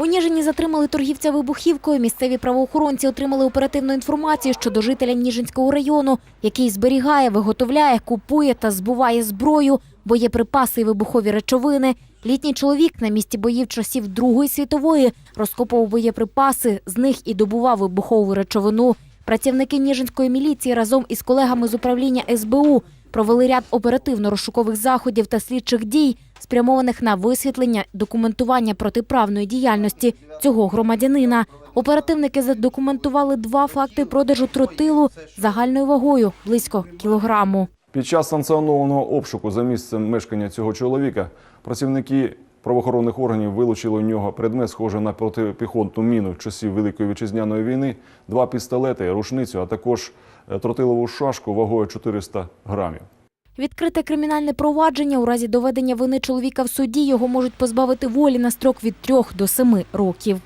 У Ніжині затримали торгівця вибухівкою. Місцеві правоохоронці отримали оперативну інформацію щодо жителя Ніжинського району, який зберігає, виготовляє, купує та збуває зброю, боєприпаси і вибухові речовини. Літній чоловік на місці боїв часів Другої світової розкопував боєприпаси, з них і добував вибухову речовину. Працівники Ніжинської міліції разом із колегами з управління СБУ провели ряд оперативно-розшукових заходів та слідчих дій, спрямованих на висвітлення, документування протиправної діяльності цього громадянина. Оперативники задокументували два факти продажу тротилу загальною вагою близько кілограму. Під час санкціонованого обшуку за місцем мешкання цього чоловіка працівники правоохоронних органів вилучили у нього предмет, схожий на протипіхотну міну часів Великої вітчизняної війни, два пістолети, рушницю, а також е, тротилову шашку вагою 400 грамів. Відкрите кримінальне провадження у разі доведення вини чоловіка в суді його можуть позбавити волі на строк від трьох до семи років.